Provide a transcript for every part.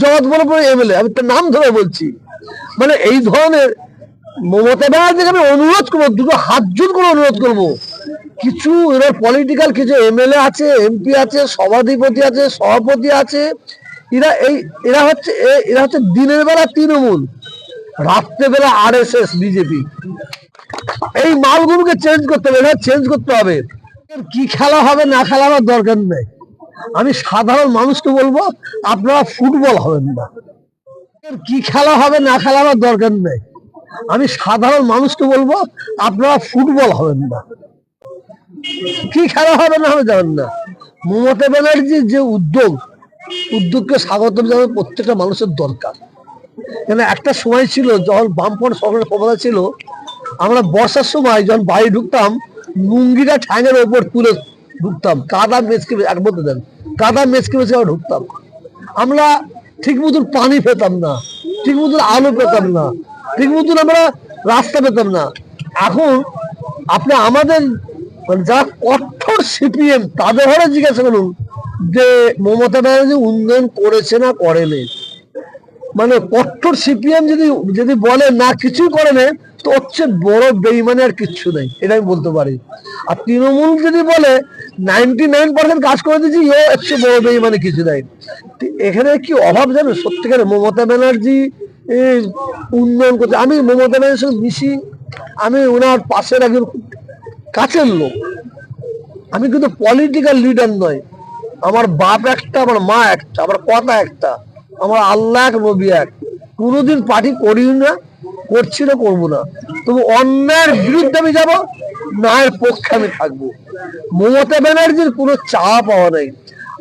জগৎবলপুর MLA, আমি তার নাম ধরে বলছি। মানে এই ধরনের মমতা ব্যানার্জিকে আমি অনুরোধ করব, দুটো হাত জোর করে অনুরোধ করব। কিছু এরা পলিটিক্যাল কিছু এমএলএ আছে, এমপি আছে, সভাধিপতি আছে, সভাপতি আছে, এরা এই, এরা হচ্ছে এরা হচ্ছে দিনের বেলা তৃণমূল রাত্রেবেলা আর এস এস বিজেপি। এই মালগুলোকে চেঞ্জ করতে হবে এটা চেঞ্জ করতে হবে। কি খেলা হবে, না খেলা আমার দরকার নেই। আমি সাধারণ মানুষকে বলব, আপনারা ফুটবল হবেন না। কি খেলা হবে না খেলা আমার দরকার নেই। আমি সাধারণ মানুষকে বলব, আপনারা ফুটবল হবেন না। কি খেলা হবে না হবে জানেন না। মমতা ব্যানার্জির যে উদ্যোগ, উদ্যোগকে স্বাগত জানানো প্রত্যেকটা মানুষের দরকার। কেন একটা সময় ছিল যখন বামফ্রন্ট সরকারের ক্ষমতা ছিল, আমরা বর্ষার সময় যখন বাড়ি ঢুকতাম, লুঙ্গিটা ঠ্যাঙের ওপর তুলে ঢুকতাম। কাদা মেচকে এক বলতে দেন, কাদা মেচকে মেচকে আমরা ঢুকতাম। আমরা ঠিক মতন পানি পেতাম না, ঠিক মতন আলো পেতাম না, ঠিক মতন আমরা রাস্তা পেতাম না। এখন আপনি আমাদের মানে যারা কঠোর সিপিএম, তাদের ঘরে জিজ্ঞাসা করুন যে মমতা ব্যানার্জি উন্নয়ন করেছে না করেনি। মানে কঠোর সিপিএম যদি যদি বলে না কিছুই করে না তো হচ্ছে বড় বেইমানি আর কিচ্ছু নেই। এটা আমি বলতে পারি। আর তৃণমূল যদি বলে নাইনটি নাইন পার্সেন্ট কাজ করে দিয়েছি ও একশো বড় বেইমানি কিছু নেই। এখানে কি অভাব জানো? সত্যিকারে মমতা ব্যানার্জি উন্নয়ন করছে। আমি মমতা ব্যানার্জির সঙ্গে মিশি, আমি ওনার পাশের একজন কাছের লোক। আমি কিন্তু পলিটিক্যাল লিডার নয় আমার বাপ একটা, আমার মা একটা, আমার কথা একটা, আমার আল্লাহ এক, নবী এক। কোনোদিন পার্টি করি না করছি না করব না। তবু অন্যায়ের বিরুদ্ধে আমি যাব, ন্যায়ের পক্ষে আমি থাকব। মমতা ব্যানার্জির কোনো চা পাওয়া নাই।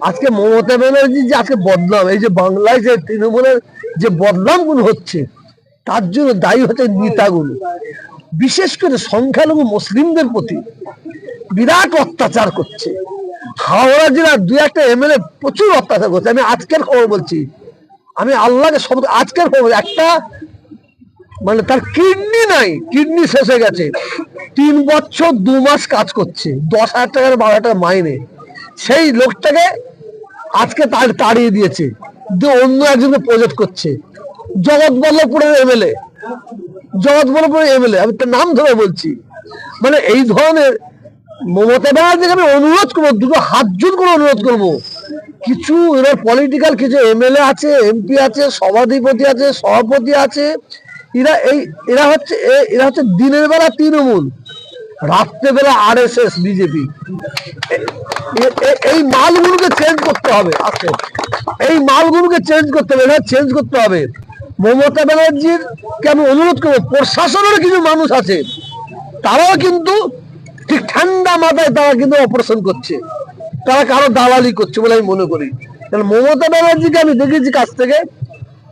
আজকে মমতা ব্যানার্জি যে আজকে বদনাম, এই যে বাংলায় যে তৃণমূলের যে বদনামগুলো হচ্ছে, তার জন্য দায়ী হচ্ছে নেতাগুলো। বিশেষ করে সংখ্যালঘু মুসলিমদের প্রতি বিরাট অত্যাচার করছে। হাওড়া জেলার দুই একটা এমএলএ প্রচুর অত্যাচার করছে। আমি আজকের খবর বলছি। আমি আল্লাহকে সব আজকের খবর একটা মানে তার কিডনি নাই, কিডনি শেষ হয়ে গেছে। তিন বছর দু মাস কাজ করছে, দশ হাজার টাকার বারো হাজার মাইনে। সেই লোকটাকে আজকে তার তাড়িয়ে দিয়েছে দিয়ে অন্য একজনকে প্রজেক্ট করছে। জগৎ জগৎবল্লভপুরের এমএলএ জগৎবল্লভপুরের এমএলএ, আমি তার নাম ধরে বলছি। মানে এই ধরনের মমতা ব্যানার্জিকে আমি অনুরোধ করব, দুটো হাত জোর করে অনুরোধ করব। কিছু এবার পলিটিক্যাল কিছু এমএলএ আছে, এমপি আছে, সভাধিপতি আছে, সভাপতি আছে এরা এই, এরা হচ্ছে এরা হচ্ছে দিনের বেলা তৃণমূল, রাত্রেবেলা আর এস এস বিজেপি এই মালগুলোকে চেঞ্জ করতে হবে আস্তে এই মালগুলোকে চেঞ্জ করতে হবে এটা চেঞ্জ করতে হবে। মমতা ব্যানার্জির কে আমি অনুরোধ করব, প্রশাসনের কিছু মানুষ আছে, তারাও কিন্তু ঠিক ঠান্ডা মাথায় তারা কিন্তু অপারেশন করছে। তারা কারও দালালি করছে বলে আমি মনে করি। মমতা ব্যানার্জিকে আমি দেখেছি কাছ থেকে,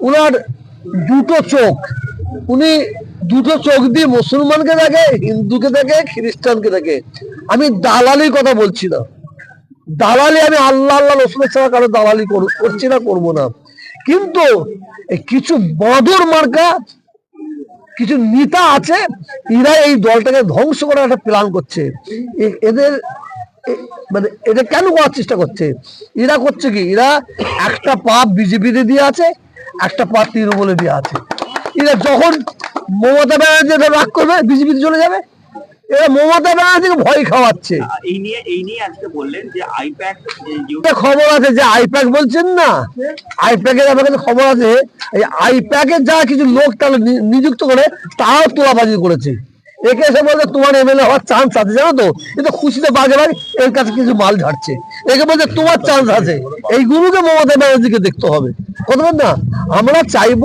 উনার দুটো চোখ উনি দুটো চোখ দিয়ে মুসলমানকে দেখে, হিন্দুকে দেখে, খ্রিস্টানকে দেখে। আমি দালালির কথা বলছি না। দালালি আমি আল্লাহ আল্লাহ রসুলের ছাড়া কারও দালালি করছি না, করব না। কিন্তু কিছু বাঁদর মার্কা, কিছু নেতা আছে, এরা এই দলটাকে ধ্বংস করার একটা প্ল্যান করছে। এদের মানে এটা কেন করার চেষ্টা করছে? এরা করছে কি? এরা একটা পাপ বিজেপিতে দিয়ে আছে, একটা পাপ তৃণমূলে দিয়ে আছে। এরা যখন মমতা ব্যানার্জি এদের রাগ করবে বিজেপিতে চলে যাবে এরা মমতা ব্যানার্জিকে ভয় খাওয়াচ্ছে। এই নিয়ে এই নিয়ে আজকে বললেন যে আইপ্যাক খবর আছে যে আইপ্যাক বলছেন না? আইপ্যাকের আমার কাছে খবর আছে এই আইপ্যাকের যা কিছু লোক তাহলে নিযুক্ত করে তারাও তোলাবাজি করেছে। একে এসে বলছে তোমার এমএলএ হওয়ার চান্স আছে জানো তো? এ তো খুশিতে বাগে বাগে এর কাছে কিছু মাল ঝাড়ছে। একে বলছে তোমার চান্স আছে। এইগুলোকে মমতা ব্যানার্জিকে দেখতে হবে। কথা না? আমরা চাইব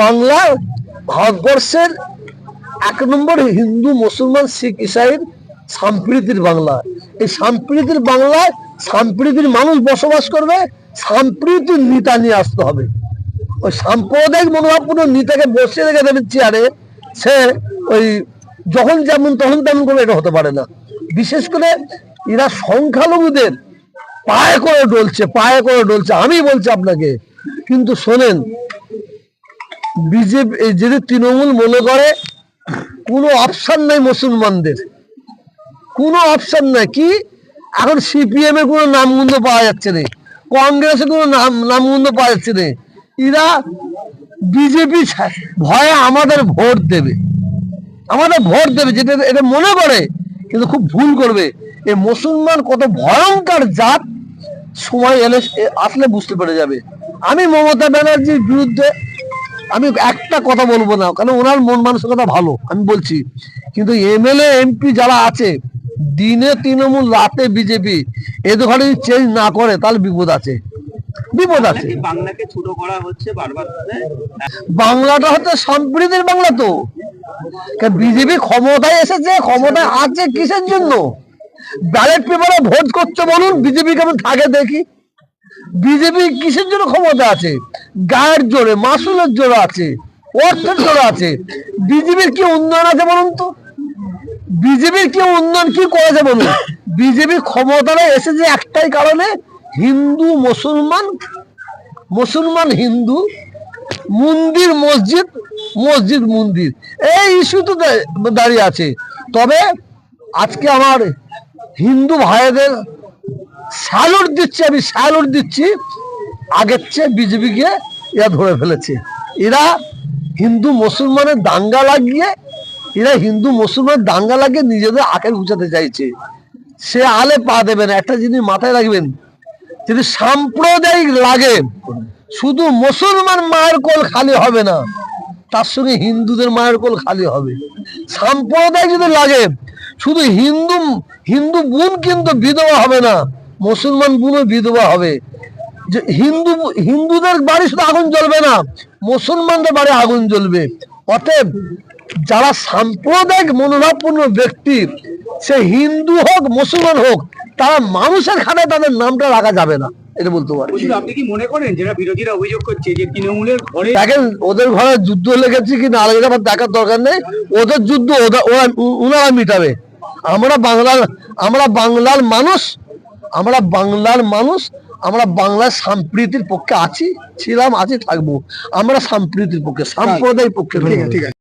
বাংলার ভারতবর্ষের এক নম্বর হিন্দু, মুসলমান, শিখ ইসাইর সাম্প্রীতির বাংলা। এই সাম্প্রীতির বাংলায় সাম্প্রীতির মানুষ বসবাস করবে, সাম্প্রীতির নেতা নিয়ে আসতে হবে। ওই সাম্প্রদায়িক মনোভাবপূর্ণ নেতাকে বসিয়ে রেখে দেবে চেয়ারে, সে ওই যখন যেমন তখন তেমন করে এটা হতে পারে না। বিশেষ করে এরা সংখ্যালঘুদের পায়ে করে ডলছে, পায়ে করে ডলছে। আমি বলছি আপনাকে, কিন্তু শোনেন বিজেপি যদি তৃণমূল মনে করে, কোনো অপশান নাই মুসলমানদের। কোনো অপশান নাই। কি? এখন সিপিএম এর কোনো নামগন্ধ পাওয়া যাচ্ছে না। কংগ্রেসে কোনো নাম, নামগন্ধ পাওয়া যাচ্ছে না। এরা বিজেপি ভয়ে আমাদের ভোট দেবে। আমাদের ভোট দেবে, যেটা এটা মনে করে, কিন্তু খুব ভুল করবে। এ মুসলমান কত ভয়ঙ্কর জাত। সময় এলে আসলে বুঝতে পেরে যাবে। আমি মমতা ব্যানার্জির বিরুদ্ধে আমি একটা কথা বলব না কারণ ওনার মন মানসিকতা ভালো আমি বলছি। কিন্তু এমএলএ এমপি যারা আছে দিনে তৃণমূল রাতে বিজেপি এ দোকানে চেঞ্জ না করে তাহলে বিপদ আছে। বিপদ আছে। বাংলাকে ছোট করা হচ্ছে বারবার বাংলাটা হচ্ছে সম্প্রীতির বাংলা তো। বিজেপি ক্ষমতায় এসেছে ক্ষমতায় আছে কিসের জন্য? ব্যালেট পেপারে ভোট করছে বলুন বিজেপি কেমন থাকে দেখি। বিজেপি কিসের জন্য ক্ষমতা আছে? গায়ের জোরে, মাসুলের জোরে আছে, অর্থের জোরে আছে। বিজেপির কি উন্নয়ন আছে বলুন তো? বিজেপির কি উন্নয়ন কি করেছে বলুন? বিজেপি ক্ষমতায় এসেছে একটাই কারণে হিন্দু, মুসলমান মুসলমান হিন্দু, মন্দির, মসজিদ মসজিদ, মন্দির। এই ইস্যু তো দাঁড়িয়ে আছে। তবে আজকে আমার হিন্দু ভাইদের স্যালুট দিচ্ছি, আমি স্যালুট দিচ্ছি। আগের চেয়ে বিজেপিকে এরা ধরে ফেলেছে। এরা হিন্দু মুসলমানের দাঙ্গা লাগিয়ে, এরা হিন্দু মুসলমানের দাঙ্গা লাগিয়ে নিজেদের আখের গুছাতে চাইছে। সে আলে পা দেবে না, একটা জিনিস মাথায় রাখবেন। যদি সাম্প্রদায়িক লাগে, শুধু মুসলমান মায়ের কোল খালি হবে না, তার সঙ্গে হিন্দুদের মায়ের কোল খালি হবে। সাম্প্রদায়িক যদি লাগে, শুধু হিন্দু হিন্দু বোন কিন্তু বিধবা হবে না মুসলমান বোনও বিধবা হবে। যে হিন্দু হিন্দুদের বাড়ি শুধু আগুন জ্বলবে না মুসলমানদের বাড়ি আগুন জ্বলবে। অতএব যারা সাম্প্রদায়িক মনোভাবপূর্ণ ব্যক্তি সে হিন্দু হোক মুসলমান হোক তারা মানুষের খাতায় তাদের নামটা রাখা যাবে না। এটা বলতে পারি। আপনি কি মনে করেন যারা বিরোধীরা অভিযোগ করছে যে তৃণমূলের ঘরে দেখেন ওদের ঘরে যুদ্ধ লেগেছে কি না লেগেছে আমার দেখার দরকার নেই। ওদের যুদ্ধ ওরা ওরা- ওনারা মিটাবে। আমরা বাংলার আমরা বাংলার মানুষ আমরা বাংলার মানুষ, আমরা বাংলার সাম্প্রীতির পক্ষে আছি, ছিলাম, আছি, থাকব আমরা সাম্প্রীতির পক্ষে, সাম্প্রদায়িক পক্ষে নই।